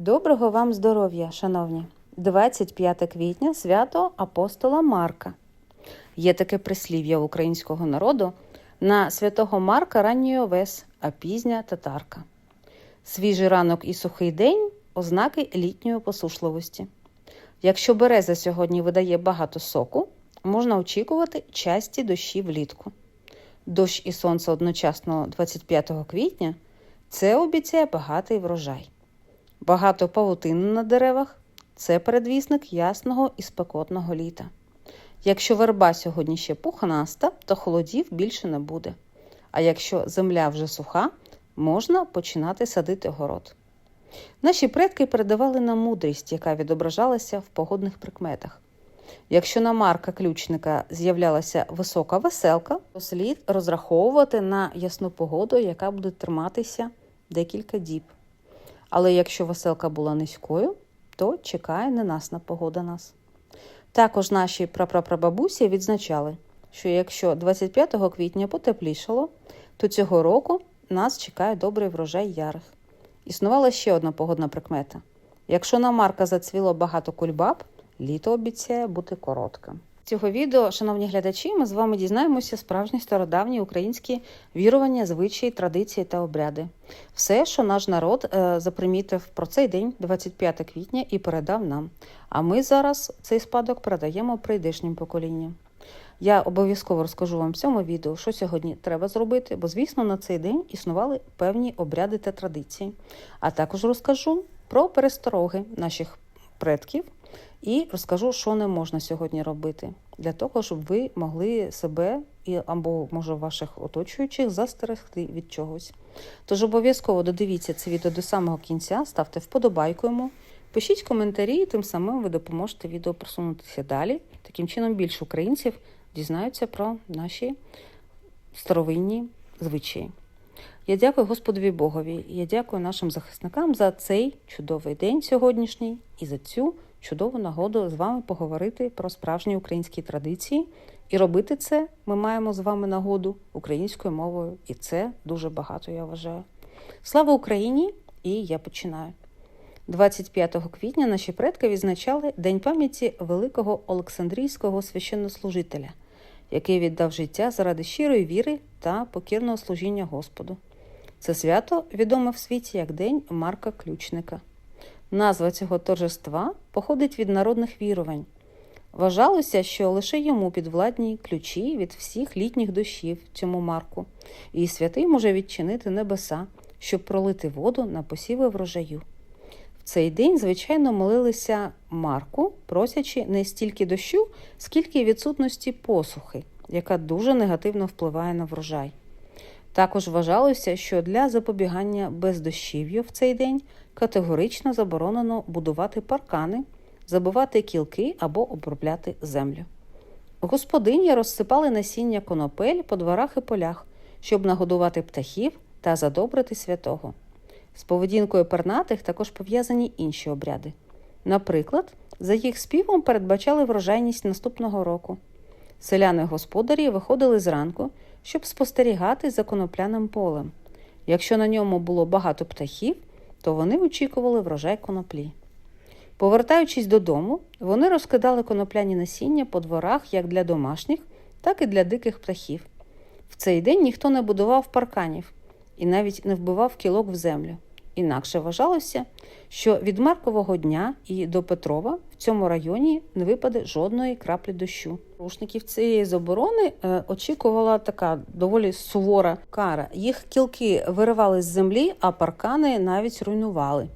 Доброго вам здоров'я, шановні! 25 квітня свято апостола Марка. Є таке прислів'я українського народу на святого Марка ранньої овес, а пізня татарка. Свіжий ранок і сухий день ознаки літньої посушливості. Якщо береза сьогодні видає багато соку, можна очікувати часті дощі влітку. Дощ і сонце одночасно 25 квітня це обіцяє багатий врожай. Багато павутини на деревах це передвісник ясного і спекотного літа. Якщо верба сьогодні ще пухнаста, то холодів більше не буде. А якщо земля вже суха, можна починати садити город. Наші предки передавали нам мудрість, яка відображалася в погодних прикметах. Якщо на марка ключника з'являлася висока веселка, то слід розраховувати на ясну погоду, яка буде триматися декілька діб. Але якщо веселка була низькою, то чекає ненасна погода нас. Також наші прапрапрабабусі відзначали, що якщо 25 квітня потеплішало, то цього року нас чекає добрий врожай ярих. Існувала ще одна погодна прикмета: якщо на марка зацвіло багато кульбаб, літо обіцяє бути коротким. Цього відео, шановні глядачі, ми з вами дізнаємося справжні стародавні українські вірування, звичаї, традиції та обряди. Все, що наш народ е, запримітив про цей день, 25 квітня, і передав нам. А ми зараз цей спадок передаємо прийдешнім поколінням. Я обов'язково розкажу вам в цьому відео, що сьогодні треба зробити, бо, звісно, на цей день існували певні обряди та традиції. А також розкажу про перестороги наших предків і розкажу, що не можна сьогодні робити, для того, щоб ви могли себе і або, може, ваших оточуючих застерегти від чогось. Тож обов'язково додивіться це відео до самого кінця, ставте вподобайку йому, пишіть коментарі, і тим самим ви допоможете відео просунутися далі. Таким чином більше українців дізнаються про наші старовинні звичаї. Я дякую Господові Богові. Я дякую нашим захисникам за цей чудовий день сьогоднішній і за цю чудову нагоду з вами поговорити про справжні українські традиції. І робити це ми маємо з вами нагоду українською мовою, і це дуже багато, я вважаю. Слава Україні! І я починаю. 25 квітня наші предки відзначали День пам'яті великого Олександрійського священнослужителя, який віддав життя заради щирої віри та покірного служіння Господу. Це свято відоме в світі як День Марка Ключника. Назва цього торжества походить від народних вірувань. Вважалося, що лише йому підвладні ключі від всіх літніх дощів цьому марку, і святий може відчинити небеса, щоб пролити воду на посіви врожаю. В цей день, звичайно, молилися Марку, просячи не стільки дощу, скільки відсутності посухи, яка дуже негативно впливає на врожай. Також вважалося, що для запобігання бездощів'ю в цей день категорично заборонено будувати паркани, забивати кілки або обробляти землю. Господині розсипали насіння конопель по дворах і полях, щоб нагодувати птахів та задобрити святого. З поведінкою пернатих також пов'язані інші обряди. Наприклад, за їх співом передбачали врожайність наступного року. Селяни-господарі виходили зранку, щоб спостерігати за конопляним полем. Якщо на ньому було багато птахів, то вони очікували врожай коноплі. Повертаючись додому, вони розкидали конопляні насіння по дворах як для домашніх, так і для диких птахів. В цей день ніхто не будував парканів і навіть не вбивав кілок в землю. Інакше вважалося, що від Маркового дня і до Петрова в цьому районі не випаде жодної краплі дощу. Рушників цієї заборони е, очікувала така доволі сувора кара. Їх кілки виривали з землі, а паркани навіть руйнували.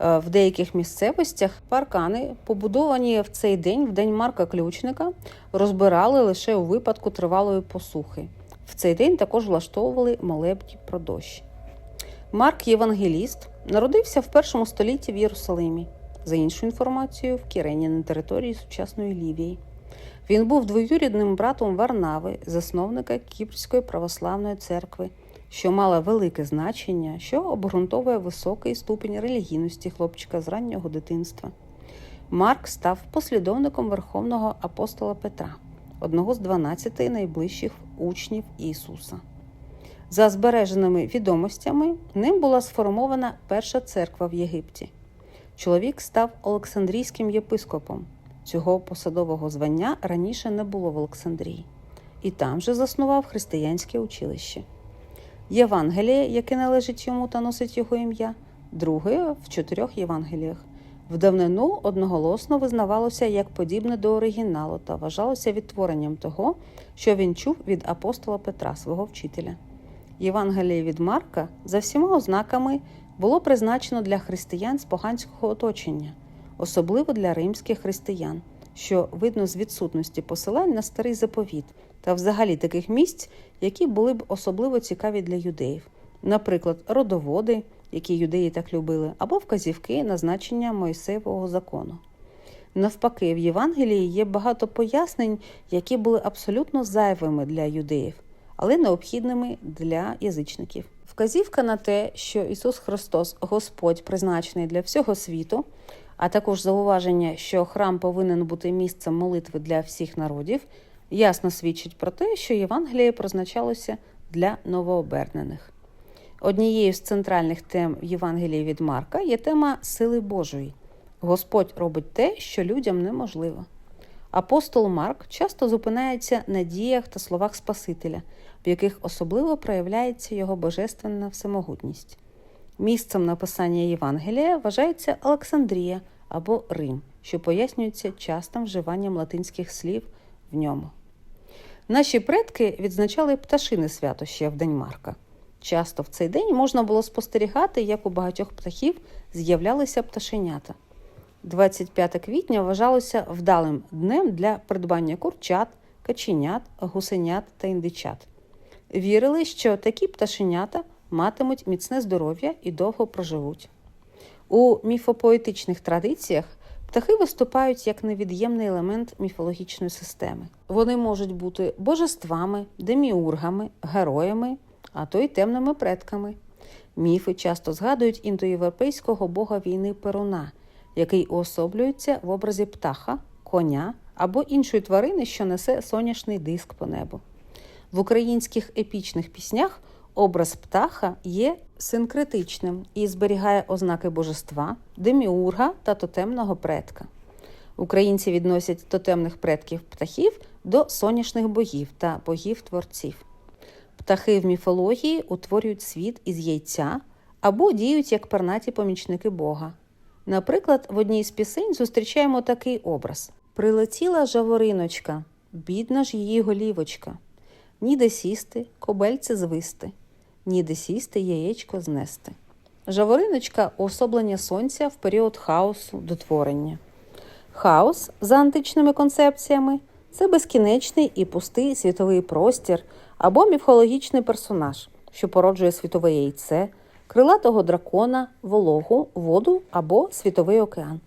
Е, в деяких місцевостях паркани, побудовані в цей день, в день Марка Ключника, розбирали лише у випадку тривалої посухи. В цей день також влаштовували молебні про дощ. Марк Євангеліст народився в першому столітті в Єрусалимі, за іншу інформацією, в Кірені на території сучасної Лівії. Він був двоюрідним братом Варнави, засновника Кіпрської православної церкви, що мала велике значення, що обґрунтовує високий ступінь релігійності хлопчика з раннього дитинства. Марк став послідовником Верховного апостола Петра, одного з 12 найближчих учнів Ісуса. За збереженими відомостями, ним була сформована перша церква в Єгипті. чоловік став Олександрійським єпископом. Цього посадового звання раніше не було в Олександрії, і там же заснував християнське училище. Євангеліє, яке належить йому та носить його ім'я, друге в чотирьох Євангеліях. В давнину одноголосно визнавалося як подібне до оригіналу та вважалося відтворенням того, що він чув від апостола Петра, свого вчителя. Євангеліє від Марка за всіма ознаками було призначено для християн з поганського оточення, особливо для римських християн, що видно з відсутності посилань на старий заповіт та взагалі таких місць, які були б особливо цікаві для юдеїв, наприклад, родоводи, які юдеї так любили, або вказівки на значення Мойсеєвого закону. Навпаки, в Євангелії є багато пояснень, які були абсолютно зайвими для юдеїв, але необхідними для язичників. Вказівка на те, що Ісус Христос Господь призначений для всього світу, а також зауваження, що храм повинен бути місцем молитви для всіх народів, ясно свідчить про те, що Євангеліє призначалося для новообернених. Однією з центральних тем Євангелії від Марка є тема сили Божої. Господь робить те, що людям неможливо. Апостол Марк часто зупинається на діях та словах Спасителя, в яких особливо проявляється його божественна всемогутність. Місцем написання Євангелія вважається Олександрія або Рим, що пояснюється частим вживанням латинських слів в ньому. Наші предки відзначали пташини свято ще в День Марка. Часто в цей день можна було спостерігати, як у багатьох птахів з'являлися пташенята. 25 квітня вважалося вдалим днем для придбання курчат, каченят, гусенят та індичат. Вірили, що такі пташенята матимуть міцне здоров'я і довго проживуть. У міфопоетичних традиціях птахи виступають як невід'ємний елемент міфологічної системи. Вони можуть бути божествами, деміургами, героями, а то й темними предками. Міфи часто згадують індоєвропейського бога війни Перуна, який уособлюється в образі птаха, коня або іншої тварини, що несе соняшний диск по небу. В українських епічних піснях образ птаха є синкретичним і зберігає ознаки божества, деміурга та тотемного предка. Українці відносять тотемних предків птахів до соняшних богів та богів-творців. Птахи в міфології утворюють світ із яйця або діють як пернаті помічники Бога. Наприклад, в одній з пісень зустрічаємо такий образ: Прилетіла жавориночка, бідна ж її голівочка, ніде сісти, кобельце звисти, ніде сісти, яєчко знести. Жавориночка уособлення сонця в період хаосу до творення. Хаос за античними концепціями це безкінечний і пустий світовий простір або міфологічний персонаж, що породжує світове яйце, крилатого дракона, вологу, воду або світовий океан.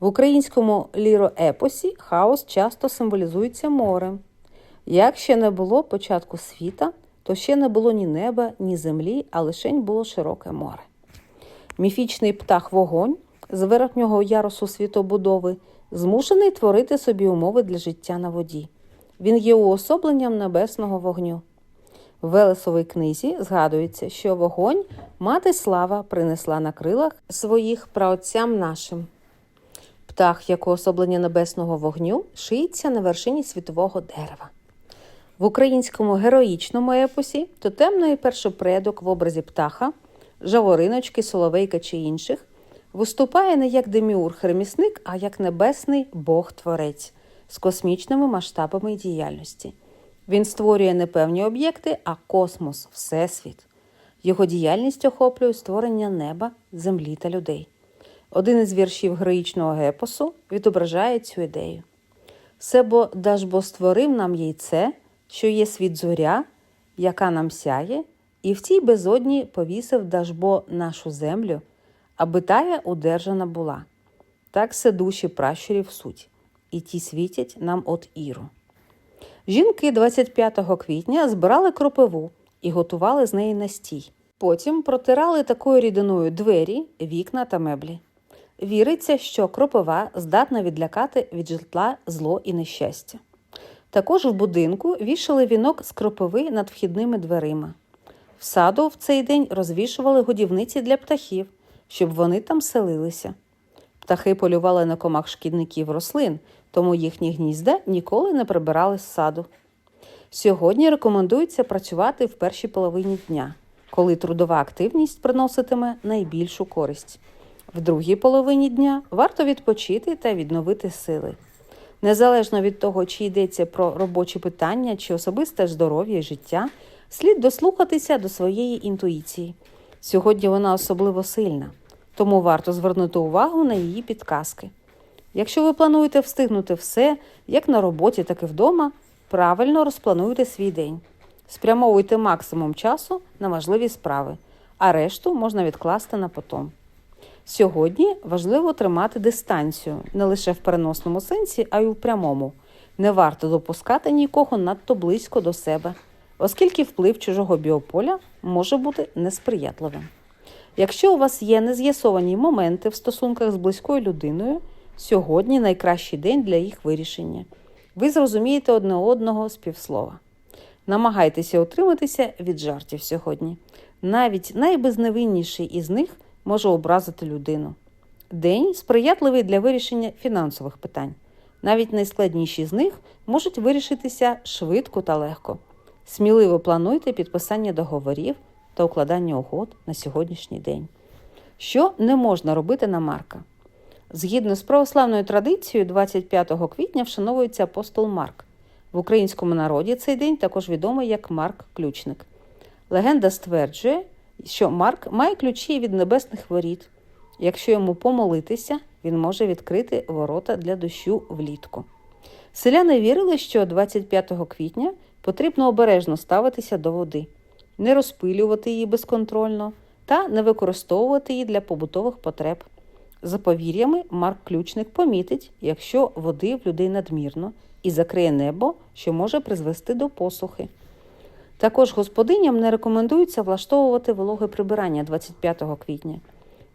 В українському ліроепосі хаос часто символізується морем. Як ще не було початку світа, то ще не було ні неба, ні землі, а лишень було широке море. Міфічний птах вогонь з верхнього ярусу світобудови змушений творити собі умови для життя на воді. Він є уособленням небесного вогню. В Велесовій книзі згадується, що вогонь мати слава принесла на крилах своїх праотцям нашим. Птах, як уособлення небесного вогню, шиється на вершині світового дерева. В українському героїчному епосі тотемний першопредок в образі птаха, жавориночки, соловейка чи інших виступає не як деміург-ремісник, а як небесний Бог-творець з космічними масштабами діяльності. Він створює не певні об'єкти, а космос, всесвіт. Його діяльність охоплює створення неба, землі та людей. Один із віршів героїчного гепосу відображає цю ідею. Себо дажбо створив нам яйце, що є світ зоря, яка нам сяє, і в тій безодні повісив дажбо нашу землю, аби тая удержана була. Так се душі пращурів суть, і ті світять нам от іру. Жінки 25 квітня збирали кропиву і готували з неї настій. Потім протирали такою рідиною двері, вікна та меблі. Віриться, що кропива здатна відлякати від житла зло і нещастя. Також в будинку вішали вінок з кропиви над вхідними дверима. В саду в цей день розвішували годівниці для птахів, щоб вони там селилися. Птахи полювали на комах шкідників рослин, тому їхні гнізда ніколи не прибирали з саду. Сьогодні рекомендується працювати в першій половині дня, коли трудова активність приноситиме найбільшу користь. В другій половині дня варто відпочити та відновити сили. Незалежно від того, чи йдеться про робочі питання чи особисте здоров'я і життя, слід дослухатися до своєї інтуїції. Сьогодні вона особливо сильна, тому варто звернути увагу на її підказки. Якщо ви плануєте встигнути все, як на роботі, так і вдома, правильно розплануйте свій день. Спрямовуйте максимум часу на важливі справи, а решту можна відкласти на потом. Сьогодні важливо тримати дистанцію не лише в переносному сенсі, а й у прямому. Не варто допускати нікого надто близько до себе, оскільки вплив чужого біополя може бути несприятливим. Якщо у вас є нез'ясовані моменти в стосунках з близькою людиною, сьогодні найкращий день для їх вирішення. Ви зрозумієте одне одного з півслова. Намагайтеся утриматися від жартів сьогодні. Навіть найбезневинніший із них може образити людину. День сприятливий для вирішення фінансових питань. Навіть найскладніші з них можуть вирішитися швидко та легко. Сміливо плануйте підписання договорів та укладання угод на сьогоднішній день. Що не можна робити на Марка? Згідно з православною традицією, 25 квітня вшановується апостол Марк. В українському народі цей день також відомий як Марк Ключник. Легенда стверджує, що Марк має ключі від небесних воріт. Якщо йому помолитися, він може відкрити ворота для дощу влітку. Селяни вірили, що 25 квітня потрібно обережно ставитися до води, не розпилювати її безконтрольно та не використовувати її для побутових потреб. За повір'ями, Марк Ключник помітить, якщо води в людей надмірно, і закриє небо, що може призвести до посухи. Також господиням не рекомендується влаштовувати вологе прибирання 25 квітня.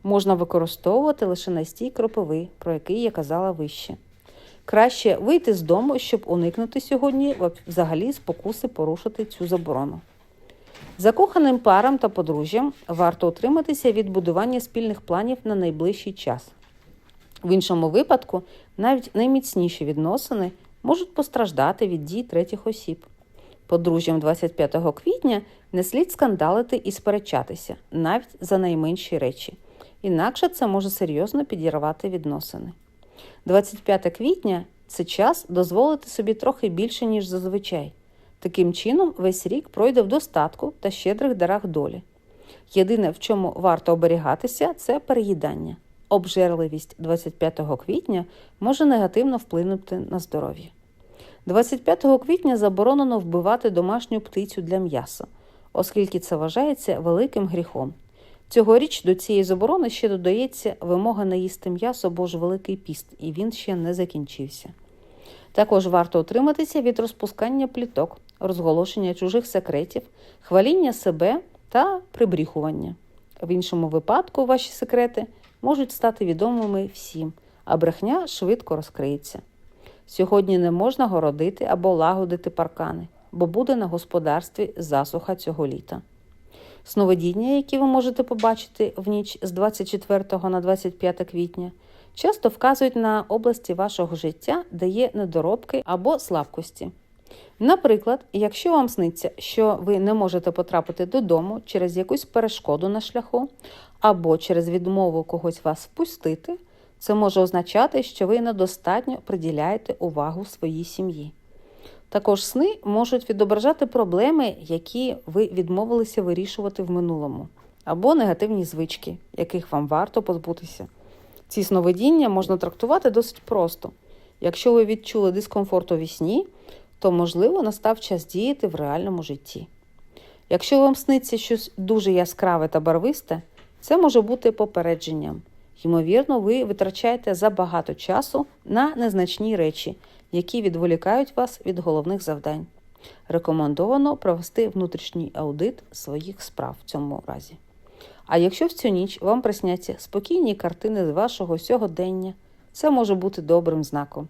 Можна використовувати лише настій кропиви, про який я казала вище. Краще вийти з дому, щоб уникнути сьогодні взагалі спокуси порушити цю заборону. Закоханим парам та подружжям варто утриматися від будування спільних планів на найближчий час. В іншому випадку навіть найміцніші відносини можуть постраждати від дій третіх осіб. Подружжям 25 квітня не слід скандалити і сперечатися навіть за найменші речі, інакше це може серйозно підірвати відносини. 25 квітня це час дозволити собі трохи більше, ніж зазвичай. Таким чином, весь рік пройде в достатку та щедрих дарах долі. Єдине, в чому варто оберігатися, це переїдання. Обжерливість 25 квітня може негативно вплинути на здоров'я. 25 квітня заборонено вбивати домашню птицю для м'яса, оскільки це вважається великим гріхом. Цьогоріч до цієї заборони ще додається вимога не їсти м'ясо, бо ж великий піст, і він ще не закінчився. Також варто утриматися від розпускання пліток, розголошення чужих секретів, хваління себе та прибріхування. В іншому випадку ваші секрети можуть стати відомими всім, а брехня швидко розкриється. Сьогодні не можна городити або лагодити паркани, бо буде на господарстві засуха цього літа. Сновидіння, які ви можете побачити в ніч з 24 на 25 квітня, часто вказують на області вашого життя, де є недоробки або слабкості. Наприклад, якщо вам сниться, що ви не можете потрапити додому через якусь перешкоду на шляху, або через відмову когось вас впустити, це може означати, що ви недостатньо приділяєте увагу своїй сім'ї. Також сни можуть відображати проблеми, які ви відмовилися вирішувати в минулому, або негативні звички, яких вам варто позбутися. Ці сновидіння можна трактувати досить просто. Якщо ви відчули дискомфорт у вісні, то, можливо, настав час діяти в реальному житті. Якщо вам сниться щось дуже яскраве та барвисте, це може бути попередженням. Ймовірно, ви витрачаєте забагато часу на незначні речі, які відволікають вас від головних завдань. Рекомендовано провести внутрішній аудит своїх справ в цьому разі. А якщо в цю ніч вам присняться спокійні картини з вашого сьогодення, це може бути добрим знаком.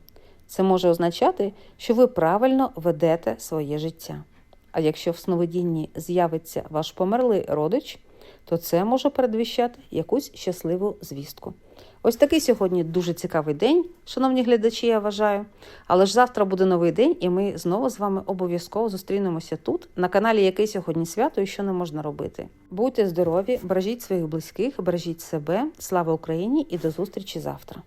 Це може означати, що ви правильно ведете своє життя. А якщо в сновидінні з'явиться ваш померлий родич, то це може передвіщати якусь щасливу звістку. Ось такий сьогодні дуже цікавий день, шановні глядачі, я вважаю. Але ж завтра буде новий день, і ми знову з вами обов'язково зустрінемося тут, на каналі Яке сьогодні свято і що не можна робити. Будьте здорові, бережіть своїх близьких, бережіть себе. Слава Україні і до зустрічі завтра.